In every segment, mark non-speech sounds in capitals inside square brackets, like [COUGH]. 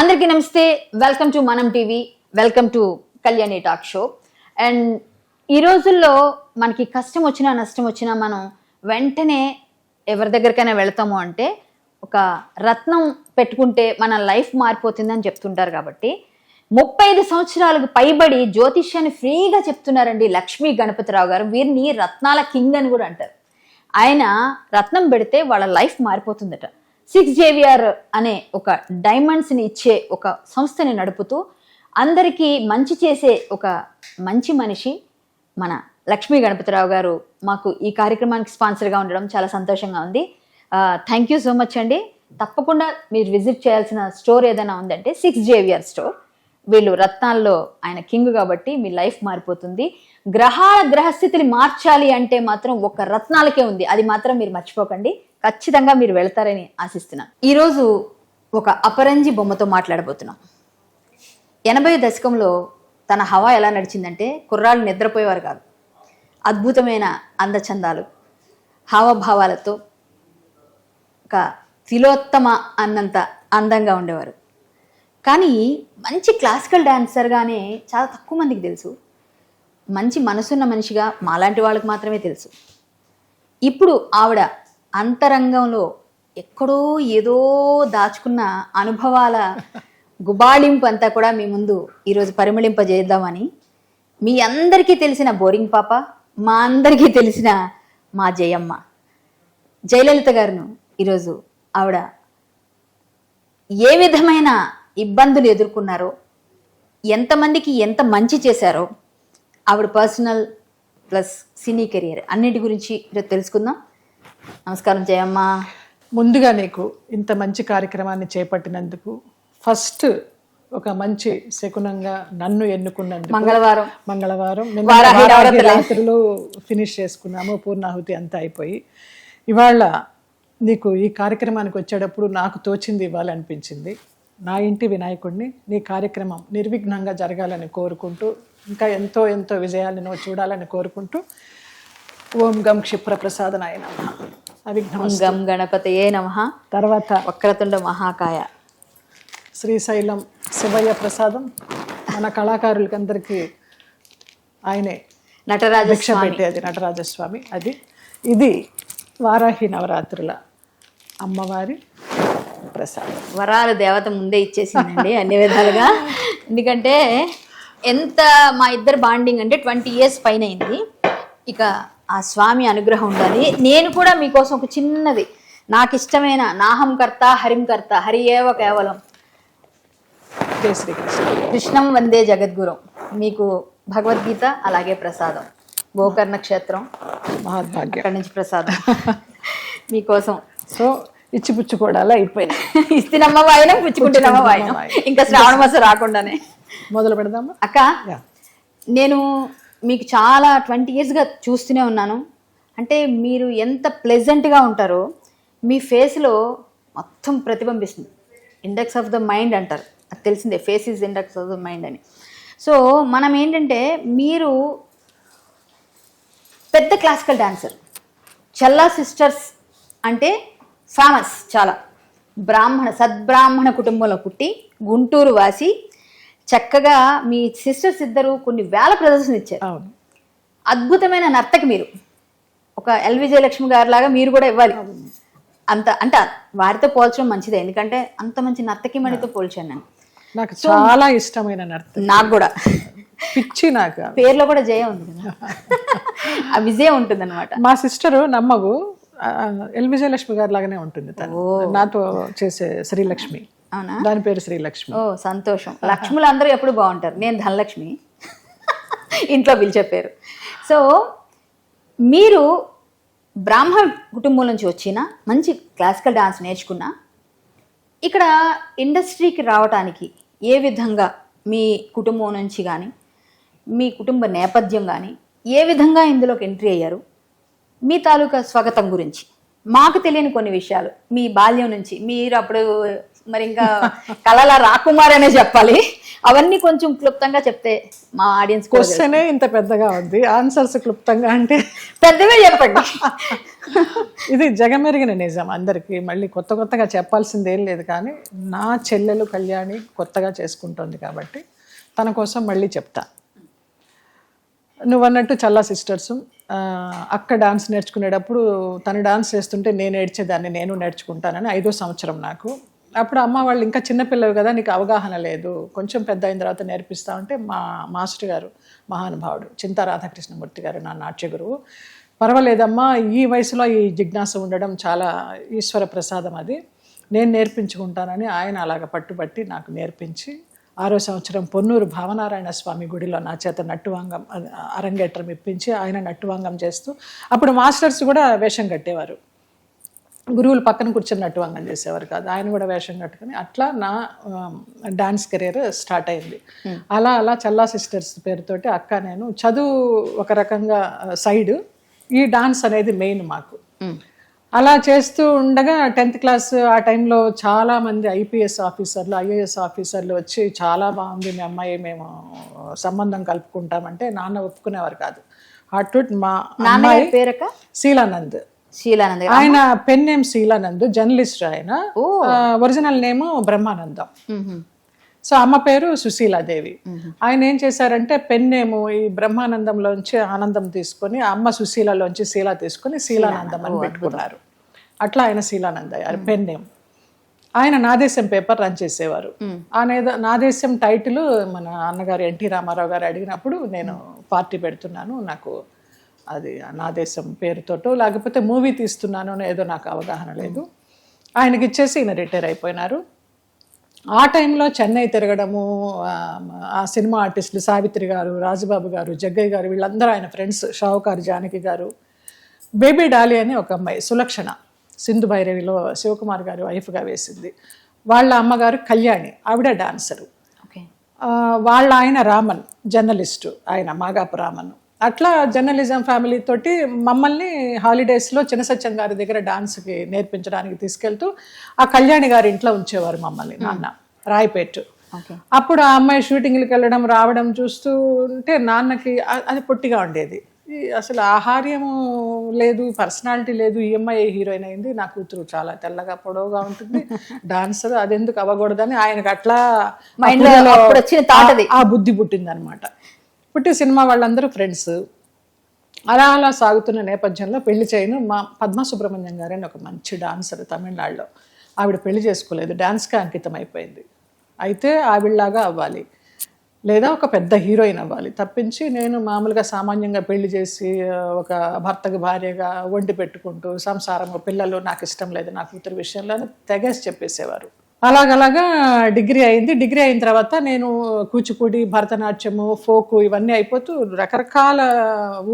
అందరికీ నమస్తే. Welcome to మనం TV welcome to Kalyani talk show and ఈ రోజుల్లో మనకి కష్టం వచ్చినా నష్టం వచ్చినా మనం వెంటనే ఎవరి దగ్గరికైనా వెళతాము అంటే ఒక రత్నం పెట్టుకుంటే మన లైఫ్ మారిపోతుందని చెప్తుంటారు కాబట్టి ముప్పై ఐదు సంవత్సరాలకు పైబడి జ్యోతిష్యాన్ని ఫ్రీగా చెప్తున్నారండి లక్ష్మీ గణపతిరావు గారు. వీరిని రత్నాల కింగ్ అని కూడా అంటారు. ఆయన రత్నం పెడితే వాళ్ళ లైఫ్ మారిపోతుందట. సిక్స్ జేవిఆర్ అనే ఒక డైమండ్స్ని ఇచ్చే ఒక సంస్థని నడుపుతూ అందరికీ మంచి చేసే ఒక మంచి మనిషి మన లక్ష్మీ గణపతిరావు గారు. మాకు ఈ కార్యక్రమానికి స్పాన్సర్గా ఉండడం చాలా సంతోషంగా ఉంది. థ్యాంక్ యూ సో మచ్ అండి. తప్పకుండా మీరు విజిట్ చేయాల్సిన స్టోర్ ఏదైనా ఉందంటే సిక్స్ జేవిఆర్ స్టోర్. వీళ్ళు రత్నాల్లో ఆయన కింగ్ కాబట్టి మీ లైఫ్ మారిపోతుంది. గ్రహాల గ్రహస్థితిని మార్చాలి అంటే మాత్రం ఒక రత్నాలకే ఉంది. అది మాత్రం మీరు మర్చిపోకండి. ఖచ్చితంగా మీరు వెళ్తారని ఆశిస్తున్నాను ఈరోజు ఒక అపరంజి బొమ్మతో మాట్లాడబోతున్నాం. ఎనభై దశకంలో తన హవా ఎలా నడిచిందంటే కుర్రాళ్ళు నిద్రపోయేవారు కాదు. అద్భుతమైన అందచందాలు హావభావాలతో ఒక తిలోత్తమ అన్నంత అందంగా ఉండేవారు. కానీ మంచి క్లాసికల్ డాన్సర్గానే చాలా తక్కువ మందికి తెలుసు. మంచి మనసున్న మనిషిగా మాలాంటి వాళ్ళకి మాత్రమే తెలుసు. ఇప్పుడు ఆవిడ అంతరంగంలో ఎక్కడో ఏదో దాచుకున్న అనుభవాల గుబాళింపు అంతా కూడా మీ ముందు ఈరోజు పరిమళింపజేద్దామని మీ అందరికీ తెలిసిన బోరింగ్ పాప మా అందరికీ తెలిసిన మా జయమ్మ. జయలలిత గారును ఈరోజు ఆవిడ ఏ విధమైన ఇబ్బందులు ఎదుర్కొన్నారో ఎంతమందికి ఎంత మంచి చేశారో ఆవిడ పర్సనల్ ప్లస్ సినీ కెరియర్ అన్నిటి గురించి ఈరోజు తెలుసుకుందాం. నమస్కారం జయమ్మ. ముందుగా నీకు ఇంత మంచి కార్యక్రమాన్ని చేపట్టినందుకు ఫస్ట్ ఒక మంచి శకునంగా నన్ను ఎన్నుకున్నందుకు మంగళవారం. మంగళవారం. రాత్రులు ఫినిష్ చేసుకున్నాము. పూర్ణాహుతి అంతా అయిపోయి. ఇవాళ నీకు ఈ కార్యక్రమానికి వచ్చేటప్పుడు నాకు తోచింది ఇవ్వాలనిపించింది. నా ఇంటి వినాయకుడిని నీ కార్యక్రమం నిర్విఘ్నంగా జరగాలని కోరుకుంటూ ఇంకా ఎంతో ఎంతో విజయాలను చూడాలని కోరుకుంటూ ఓం గం క్షిప్ర ప్రసాదనాయ నమః. అవిఘ్నం గం గణపతయే నమ. తర్వాత వక్రతుండ మహాకాయ. శ్రీశైలం శివయ్య ప్రసాదం. మన కళాకారులకి అందరికీ ఆయనే నటరాజ భిక్ష పెట్టేది నటరాజస్వామి. అది. ఇది వారాహి నవరాత్రుల అమ్మవారి ప్రసాదం. వరాల దేవత ముందే ఇచ్చేసిందండి అన్ని విధాలుగా. ఎందుకంటే ఎంత మా ఇద్దరు బాండింగ్ అంటే ట్వంటీ ఇయర్స్ పైన అయింది. ఇక ఆ స్వామి అనుగ్రహం ఉండాలి. నేను కూడా మీకోసం ఒక చిన్నది నాకు ఇష్టమైన నాహం కర్త హరిం కర్త హరి ఏవ కేవలం. జై శ్రీకృష్ణ. కృష్ణం వందే జగద్గురం. మీకు భగవద్గీత అలాగే ప్రసాదం. గోకర్ణ క్షేత్రం. మహాద్భాగ్యం. అక్కడి నుంచి ప్రసాదం. [LAUGHS] మీకోసం. సో ఇచ్చిపుచ్చుకోవడాలు అయిపోయినాయి. [LAUGHS] ఇస్తినమ్మ వాయనం పుచ్చుకుంటున్నమ్మ వాయనం. ఇంకా శ్రావణ మాసం రాకుండానే. మొదలు పెడదామా? అక్క నేను మీకు చాలా ట్వంటీ ఇయర్స్గా చూస్తూనే ఉన్నాను. అంటే మీరు ఎంత ప్లెజెంట్గా ఉంటారో మీ ఫేస్లో మొత్తం ప్రతిబింబిస్తుంది. ఇండెక్స్ ఆఫ్ ద మైండ్ అంటారు. అది తెలిసిందే face is index of the mind అని. సో మనం ఏంటంటే మీరు పెద్ద క్లాసికల్ డాన్సర్ చల్లా సిస్టర్స్ అంటే ఫేమస్ చాలా. బ్రాహ్మణ సద్బ్రాహ్మణ కుటుంబంలో పుట్టి గుంటూరు వాసి చక్కగా మీ సిస్టర్స్ ఇద్దరు కొన్ని వేల ప్రదర్శన ఇచ్చారు. అవును. అద్భుతమైన నర్తకి మీరు. ఒక ఎల్ విజయలక్ష్మి గారి లాగా మీరు కూడా ఇవ్వాలి. అంత అంటే వారితో పోల్చడం మంచిదే. ఎందుకంటే అంత మంచి నర్తకి మణితో పోల్చాను నేను. నాకు చాలా ఇష్టమైన నర్త నాకు కూడా. పిచ్చి నాకు పేర్లో కూడా జయ ఉంది కదా. ఆ విజయం ఉంటుంది అనమాట మా సిస్టరు నమ్మగు ఎల్ విజయలక్ష్మి గారి లాగానే ఉంటుంది తను. నాతో చేసే శ్రీలక్ష్మి. అవునా? దాని పేరు శ్రీలక్ష్మి. ఓ సంతోషం. లక్ష్ములు అందరూ ఎప్పుడు బాగుంటారు? నేను ధనలక్ష్మి. ఇంట్లో పిలిచే పేరు సో మీరు బ్రాహ్మణ కుటుంబం నుంచి వచ్చిన మంచి క్లాసికల్ డాన్స్ నేర్చుకున్న ఇక్కడ ఇండస్ట్రీకి రావటానికి ఏ విధంగా మీ కుటుంబం నుంచి కానీ మీ కుటుంబ నేపథ్యం కానీ ఏ విధంగా ఇందులోకి ఎంట్రీ అయ్యారు? మీ తాలూకా స్వాగతం గురించి. మాకు తెలియని కొన్ని విషయాలు. మీ బాల్యం నుంచి మీరు అప్పుడు మరి ఇంకా కళల రాకుమార్ అనే చెప్పాలి. అవన్నీ కొంచెం క్లుప్తంగా చెప్తే మా ఆడియన్స్ క్వశ్చనే ఇంత పెద్దగా ఉంది ఆన్సర్స్ క్లుప్తంగా అంటే పెద్దగా చెప్పండి. ఇది జగమెరిగిన నిజం అందరికీ. మళ్ళీ కొత్త కొత్తగా చెప్పాల్సింది ఏం లేదు కానీ నా చెల్లెలు కళ్యాణి కొత్తగా చేసుకుంటోంది కాబట్టి తన కోసం మళ్ళీ చెప్తా. నువ్వు అన్నట్టు చల్లా సిస్టర్స్ అక్క డాన్స్ నేర్చుకునేటప్పుడు తను డాన్స్ చేస్తుంటే నేను నేర్చేదాన్ని నేను నేర్చుకుంటానని ఐదో సంవత్సరం నాకు. అప్పుడు అమ్మ వాళ్ళు ఇంకా చిన్నపిల్లవి కదా నీకు అవగాహన లేదు. కొంచెం పెద్ద అయిన తర్వాత నేర్పిస్తా ఉంటే మా మాస్టర్ గారు మహానుభావుడు చింతా రాధాకృష్ణమూర్తి గారు నా నాట్య గురువు పర్వాలేదమ్మా ఈ వయసులో ఈ జిజ్ఞాస ఉండడం చాలా ఈశ్వర ప్రసాదం అది. నేను నేర్పించుకుంటానని ఆయన అలాగ పట్టుబట్టి నాకు నేర్పించి ఆరో సంవత్సరం పొన్నూరు భావనారాయణ స్వామి గుడిలో నా చేత నట్టువాంగం అరంగేట్రం ఇప్పించి ఆయన నట్టువాంగం చేస్తూ అప్పుడు మాస్టర్స్ కూడా వేషం కట్టేవారు. గురువులు పక్కన కూర్చొని నట్టువాంగం చేసేవారు కాదు. ఆయన కూడా వేషం కట్టుకుని అట్లా నా డాన్స్ కెరీర్ స్టార్ట్ అయింది. అలా అలా చల్లా సిస్టర్స్ పేరుతోటి అక్క నేను చదువు ఒక రకంగా సైడ్ ఈ డాన్స్ అనేది మెయిన్ మాకు. అలా చేస్తూ ఉండగా టెన్త్ క్లాస్ ఆ టైంలో చాలా మంది ఐపీఎస్ ఆఫీసర్లు ఐఏఎస్ ఆఫీసర్లు వచ్చి చాలా బాగుంది మీ అమ్మాయి మేము సంబంధం కలుపుకుంటామంటే నాన్న ఒప్పుకునేవారు కాదు. అటు మా నాన్నగారి పేరక శీలానంద్. శీలానంద్. ఆయన పెన్ నేమ్ శీలానంద్ జర్నలిస్ట్ ఆయన. Original name Brahmanandam. సో అమ్మ పేరు సుశీలాదేవి. ఆయన ఏం చేశారంటే పెన్ నేము ఈ బ్రహ్మానందంలోంచి ఆనందం తీసుకొని అమ్మ సుశీలలోంచి శీల తీసుకొని శీలానందం అని పెట్టుకున్నారు. అట్లా ఆయన శీలానంద్ అయ్యారు పెన్ నేమ్. ఆయన నాదేశం పేపర్ రన్ చేసేవారు. ఆ నేద- నాదేశం టైటిల్ మన అన్నగారు ఎన్టీ రామారావు గారు అడిగినప్పుడు నేను పార్టీ పెడుతున్నాను నాకు అది నా దేశం పేరుతోటో లేకపోతే మూవీ తీస్తున్నాను ఏదో నాకు అవగాహన లేదు. ఆయనకి ఇచ్చేసి ఈయన రిటైర్ అయిపోయినారు. ఆ టైంలో చెన్నై తిరగడము ఆ, సినిమా ఆర్టిస్టులు సావిత్రి గారు రాజబాబు గారు జగ్గయ్య గారు వీళ్ళందరూ ఆయన ఫ్రెండ్స్ షావుకారు జానకి గారు బేబీ డాలి అని ఒక అమ్మాయి సులక్షణ సింధు భైరవిలో శివకుమార్ గారు వైఫ్గా వేసింది. వాళ్ళ అమ్మగారు కళ్యాణి ఆవిడ డాన్సరు. వాళ్ళ ఆయన రామన్ జర్నలిస్టు ఆయన మాగాపు రామన్. అట్లా జర్నలిజం ఫ్యామిలీ తోటి మమ్మల్ని హాలిడేస్లో చిన్నసత్యం గారి దగ్గర డాన్స్కి నేర్పించడానికి తీసుకెళ్తూ ఆ కళ్యాణి గారి ఇంట్లో ఉంచేవారు మమ్మల్ని నాన్న రాయపేట్. అప్పుడు ఆ అమ్మాయి షూటింగ్లకు వెళ్ళడం రావడం చూస్తూ ఉంటే నాన్నకి అది పొట్టిగా ఉండేది. అసలు ఆహార్యము లేదు పర్సనాలిటీ లేదు ఈ అమ్మాయి హీరోయిన్ అయింది నా కూతురు చాలా తెల్లగా పొడవుగా ఉంటుంది డాన్సర్ అది ఎందుకు అవ్వకూడదని ఆయనకు అట్లా. ఆ బుద్ధి పుట్టిందనమాట. పుట్టి సినిమా వాళ్ళందరూ ఫ్రెండ్స్. అలా అలా సాగుతున్న నేపథ్యంలో పెళ్ళి చేయను. మా పద్మ సుబ్రహ్మణ్యం గారు అని ఒక మంచి డాన్సర్ తమిళనాడులో. ఆవిడ పెళ్ళి చేసుకోలేదు. డాన్స్కి అంకితం అయిపోయింది అయితే ఆవిడలాగా అవ్వాలి. లేదా ఒక పెద్ద హీరోయిన్ అవ్వాలి. తప్పించి నేను మామూలుగా సామాన్యంగా పెళ్ళి చేసి ఒక భర్తకు భార్యగా వండి పెట్టుకుంటూ సంసారము పిల్లలు నాకు ఇష్టం లేదు నా కూతురు విషయంలో తెగేసి చెప్పేసేవారు. అలాగలాగా డిగ్రీ అయింది. డిగ్రీ అయిన తర్వాత నేను కూచిపూడి భరతనాట్యము ఫోకు ఇవన్నీ అయిపోతూ రకరకాల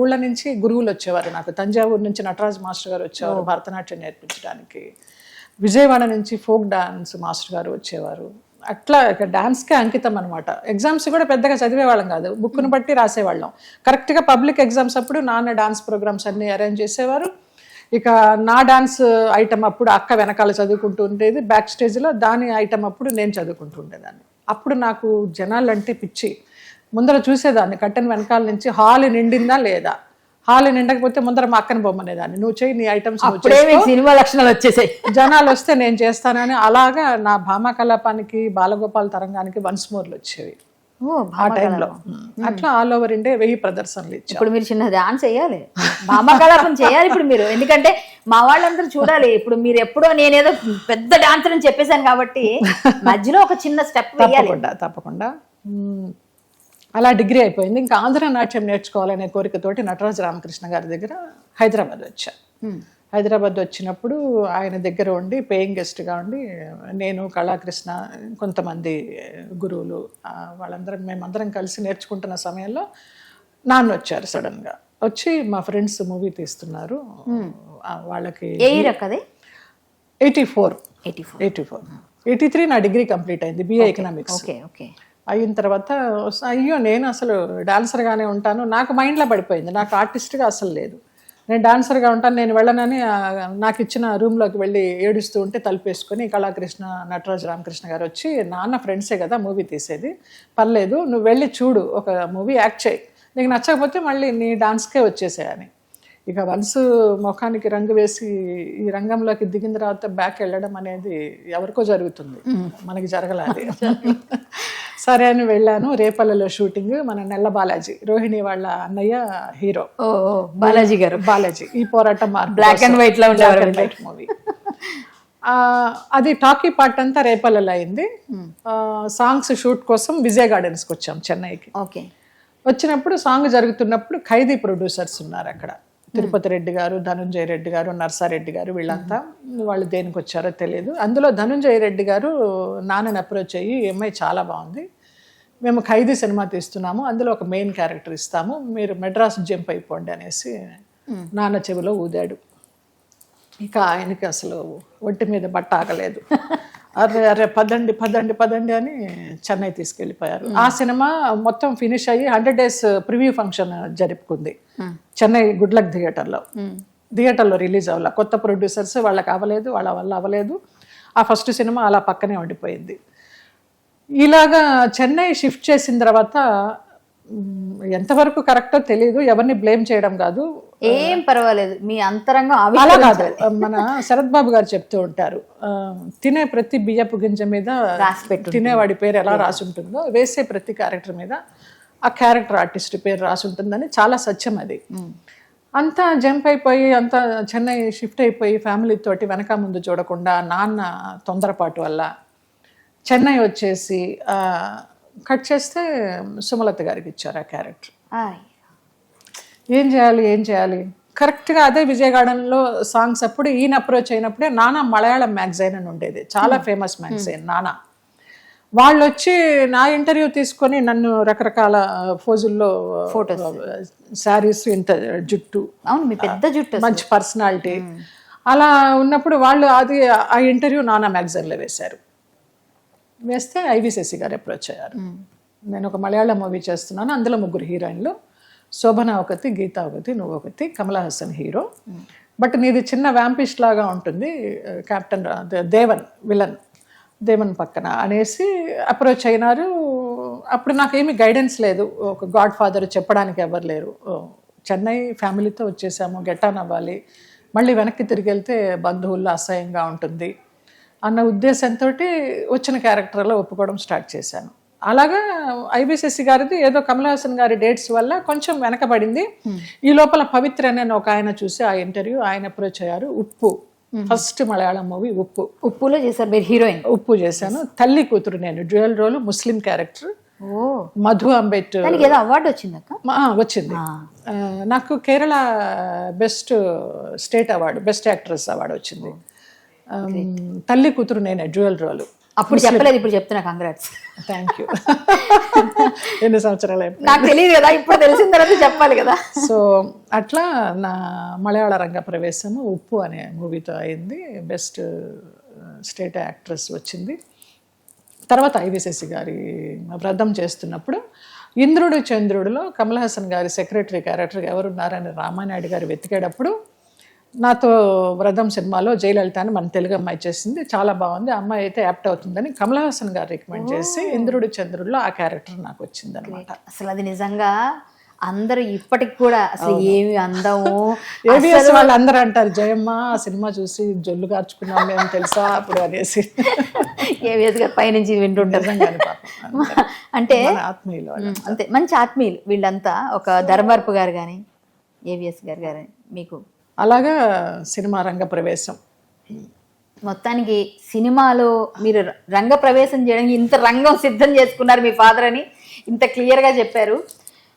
ఊళ్ళ నుంచి గురువులు వచ్చేవారు నాకు. తంజావూరు నుంచి నటరాజ్ మాస్టర్ గారు వచ్చేవారు భరతనాట్యం నేర్పించడానికి. విజయవాడ నుంచి ఫోక్ డాన్స్ మాస్టర్ గారు వచ్చేవారు. అట్లా ఇక డాన్స్కే అంకితం అనమాట ఎగ్జామ్స్ కూడా పెద్దగా చదివేవాళ్ళం కాదు. బుక్ను బట్టి రాసేవాళ్ళం. కరెక్ట్గా పబ్లిక్ ఎగ్జామ్స్ అప్పుడు నాన్న డాన్స్ ప్రోగ్రామ్స్ అన్నీ అరేంజ్ చేసేవారు. ఇక నా డాన్స్ ఐటమ్ అప్పుడు అక్క వెనకాల చదువుకుంటూ ఉండేది. బ్యాక్ స్టేజ్లో దాని ఐటమ్ అప్పుడు నేను చదువుకుంటూ ఉండేదాన్ని. అప్పుడు నాకు జనాలు అంటే పిచ్చి. ముందర చూసేదాన్ని కట్టెన్ వెనకాల నుంచి హాల్ నిండిందా లేదా? హాల్ నిండకపోతే ముందర మా అక్కని బొమ్మనేదాన్ని. నువ్వు చేయి నీ ఐటమ్స్ సినిమా లక్షణాలు వచ్చేసాయి. జనాలు వస్తే నేను చేస్తానని అలాగా నా భామా కలాపానికి బాలగోపాల్ తరంగానికి వన్స్ మోర్లు వచ్చేవి. ఆ టైంలో. అట్లా ఆల్ ఓవర్ ఇండియా వెయ్యి ప్రదర్శనలు ఇచ్చాం ఇప్పుడు మీరు చిన్న డాన్స్ చేయాలి. భామ కళాపం చేయాలి ఇప్పుడు మీరు. ఎందుకంటే మా వాళ్ళందరూ చూడాలి. ఇప్పుడు మీరు ఎప్పుడో నేనేదో పెద్ద డాన్సర్ అని చెప్పేశాను కాబట్టి మధ్యలో ఒక చిన్న స్టెప్ తప్పకుండా తప్పకుండా. అలా డిగ్రీ అయిపోయింది. ఇంకా ఆంధ్ర నాట్యం నేర్చుకోవాలనే కోరికతోటి నటరాజ రామకృష్ణ గారి దగ్గర హైదరాబాద్ వచ్చా. హైదరాబాద్ వచ్చినప్పుడు ఆయన దగ్గర ఉండి పేయింగ్ గెస్ట్గా ఉండి నేను కళాకృష్ణ కొంతమంది గురువులు వాళ్ళందరం మేమందరం కలిసి నేర్చుకుంటున్న సమయంలో నాన్న వచ్చారు సడన్గా వచ్చి మా ఫ్రెండ్స్ మూవీ తీస్తున్నారు. ఆ, వాళ్ళకి eighty four eighty four eighty four eighty three నా డిగ్రీ కంప్లీట్ అయింది బిఏ ఎకనామిక్స్ ఓకే ఓకే అయిన తర్వాత అయ్యో నేను అసలు డాన్సర్గానే ఉంటాను. నాకు మైండ్లో పడిపోయింది నాకు ఆర్టిస్ట్గా అసలు లేదు. నేను డాన్సర్గా ఉంటాను నేను వెళ్ళనని నాకు ఇచ్చిన రూమ్లోకి వెళ్ళి ఏడుస్తూ ఉంటే తలుపేసుకొని కళాకృష్ణ నటరాజ రామకృష్ణ గారు వచ్చి నాన్న ఫ్రెండ్సే కదా మూవీ తీసేది పర్లేదు నువ్వు వెళ్ళి చూడు ఒక మూవీ యాక్ట్ చేయి నీకు నచ్చకపోతే మళ్ళీ నీ డాన్స్కే వచ్చేసేయని ఇక వన్స్ ముఖానికి రంగు వేసి ఈ రంగంలోకి దిగిన తర్వాత బ్యాక్ వెళ్ళడం అనేది ఎవరికో జరుగుతుంది. మనకి జరగలేదు. [LAUGHS] సరే అని వెళ్ళాను. రేపల్లలో షూటింగ్ మన నెల్ల బాలాజీ రోహిణి వాళ్ళ అన్నయ్య హీరో. బాలాజీ గారు. బాలాజీ. ఈ పోరాటం Black and white లో వైట్ మూవీ అది టాకీ పార్ట్ అంతా రేపల్లలో అయింది. సాంగ్స్ షూట్ కోసం విజయ్ గార్డెన్స్కి వచ్చాం చెన్నైకి. ఓకే. వచ్చినప్పుడు సాంగ్ జరుగుతున్నప్పుడు ఖైదీ ప్రొడ్యూసర్స్ ఉన్నారు అక్కడ. తిరుపతి రెడ్డి గారు ధనుంజయ రెడ్డి గారు నర్సారెడ్డి గారు వీళ్ళంతా వాళ్ళు దేనికి వచ్చారో తెలియదు. అందులో ధనుంజయ రెడ్డి గారు నాన్నని అప్రోచ్ అయ్యి ఈ అమ్మాయి చాలా బాగుంది. మేము ఖైదీ సినిమా తీస్తున్నాము. అందులో ఒక మెయిన్ క్యారెక్టర్ ఇస్తాము. మీరు మెడ్రాస్ జంప్ అయిపోండి అనేసి నాన్న చెవిలో ఊదాడు. ఇక ఆయనకి అసలు ఒంటి మీద బట్ట ఆగలేదు. [LAUGHS] అరే అరే పదండి పదండి పదండి అని చెన్నై తీసుకెళ్ళిపోయారు. ఆ సినిమా మొత్తం ఫినిష్ అయ్యి హండ్రెడ్ డేస్ ప్రివ్యూ ఫంక్షన్ జరుపుకుంది. చెన్నై గుడ్ లక్ థియేటర్లో. థియేటర్లో రిలీజ్ అవ్వాల. కొత్త ప్రొడ్యూసర్స్ వాళ్ళకి అవ్వలేదు వాళ్ళ వల్ల అవ్వలేదు. ఆ ఫస్ట్ సినిమా అలా పక్కనే ఉండిపోయింది. ఇలాగా చెన్నై షిఫ్ట్ చేసిన తర్వాత ఎంతవరకు కరెక్టో తెలియదు ఎవరిని బ్లేమ్ చేయడం కాదు. ఏం పర్వాలేదు. మీ అంతరంగం అలా కాదు. మన శరత్ బాబు గారు చెప్తూ ఉంటారు. తినే ప్రతి బియ్యపు గింజ మీద తినేవాడి పేరు ఎలా రాసి ఉంటుందో వేసే ప్రతి క్యారెక్టర్ మీద ఆ క్యారెక్టర్ ఆర్టిస్ట్ పేరు రాసి ఉంటుందని చాలా సత్యం అది. అంతా జంప్ అయిపోయి అంతా చెన్నై షిఫ్ట్ అయిపోయి ఫ్యామిలీ తోటి వెనక ముందు చూడకుండా నాన్న తొందరపాటు వల్ల చెన్నై వచ్చేసి కట్ చేస్తే సుమలత గారికి ఇచ్చారు ఆ క్యారెక్టర్. ఏం చేయాలి ఏం చేయాలి? కరెక్ట్గా అదే విజయ గార్డెన్లో సాంగ్స్ అప్పుడు ఈయన అప్రోచ్ అయినప్పుడే నానా మలయాళం మ్యాగజైన్ అని ఉండేది. చాలా ఫేమస్ మ్యాగజైన్ నానా. వాళ్ళు వచ్చి నా ఇంటర్వ్యూ తీసుకొని నన్ను రకరకాల ఫోజుల్లో ఫోటోస్ శారీస్ ఇంత జుట్టు అవును మీ పెద్ద జుట్టు మంచి పర్సనాలిటీ అలా ఉన్నప్పుడు వాళ్ళు అది ఆ ఇంటర్వ్యూ నానా మ్యాగజైన్లో వేశారు. వేస్తే ఐవి శశి గారు అప్రోచ్ అయ్యారు. నేను ఒక మలయాళం మూవీ చేస్తున్నాను అందులో ముగ్గురు హీరోయిన్లు శోభన ఒకటి గీత ఒకటి నువ్వు ఒకటి కమలా హాసన్ హీరో. బట్ నీది చిన్న వ్యాంపిష్ లాగా ఉంటుంది కెప్టెన్ దేవన్ విలన్. దేవన్ పక్కన అనేసి అప్రోచ్ అయినారు. అప్పుడు నాకేమీ గైడెన్స్ లేదు. ఒక గాడ్ ఫాదర్ చెప్పడానికి ఎవరు లేరు. చెన్నై ఫ్యామిలీతో వచ్చేసాము గెటాన్ అవ్వాలి. మళ్ళీ వెనక్కి తిరిగి వెళ్తే బంధువుల్లో అసహ్యంగా ఉంటుంది అన్న ఉద్దేశంతో వచ్చిన క్యారెక్టర్లో ఒప్పుకోవడం స్టార్ట్ చేశాను. అలాగా ఐబిసిసి గారిది ఏదో కమల్ హాసన్ గారి డేట్స్ వల్ల కొంచెం వెనకబడింది. ఈ లోపల పవిత్ర అనే ఒక ఆయన చూసి ఆ ఇంటర్వ్యూ ఆయన అప్రోచ్ అయ్యారు. ఉప్పు. ఫస్ట్ మలయాళం మూవీ ఉప్పు. ఉప్పులో చేశారు. మీరు హీరోయిన్. ఉప్పు చేశాను. తల్లి కూతురు నేను. Dual role Muslim character. ఓ. మధు అంబేట్ దానికి ఏదో అవార్డు వచ్చింది వచ్చింది. నాకు Kerala best state award best actress award వచ్చింది. తల్లి కూతురు నేనే డ్యూయల్ రోల్. అప్పుడు చెప్పలేదు ఇప్పుడు చెప్తున్నా కంగ్రాట్స్ థ్యాంక్ యూ ఎన్ని సంవత్సరాలు నాకు తెలియదు కదా ఇప్పుడు తెలిసిన తర్వాత చెప్పాలి కదా. సో అట్లా నా మలయాళ రంగ ప్రవేశము ఉప్పు అనే మూవీతో అయింది. బెస్ట్ స్టేట్ యాక్ట్రెస్ వచ్చింది. తర్వాత ఐవిశశి గారి వ్రతం చేస్తున్నప్పుడు ఇంద్రుడు చంద్రుడిలో కమల్ హాసన్ గారి సెక్రటరీ క్యారెక్టర్ ఎవరున్నారని రామానాయుడు గారు వెతికేటప్పుడు నాతో వ్రతం సినిమాలో జయలలిత అని మన తెలుగు అమ్మాయి చేసింది. చాలా బాగుంది. అమ్మాయి అయితే యాప్ట్ అవుతుందని కమల్ హాసన్ గారు రికమెండ్ చేసి ఇంద్రుడు చంద్రుడిలో ఆ క్యారెక్టర్ నాకు వచ్చింది అనమాట అసలు అది నిజంగా అందరూ ఇప్పటికి కూడా అసలు ఏమి అందము? [LAUGHS] ఏబిఎస్ వాళ్ళు అందరూ అంటారు జయమ్మ ఆ సినిమా చూసి జొల్లు కార్చుకున్నాం మేము తెలుసా? అప్పుడు అనేసి. [LAUGHS] ఏవిఎస్ గారు పైనుంచి వింటుంటారు. [LAUGHS] అంటే ఆత్మీయులు అంతే. మంచి ఆత్మీయులు వీళ్ళంతా. ఒక ధర్మర్పు గారు కానీ ఏవిఎస్ గారు కానీ మీకు అలాగా సినిమా రంగ ప్రవేశం. మొత్తానికి సినిమాలో మీరు రంగ ప్రవేశం చేయడానికి ఇంత రంగం సిద్ధం చేసుకున్నారు మీ ఫాదర్ అని ఇంత క్లియర్గా చెప్పారు.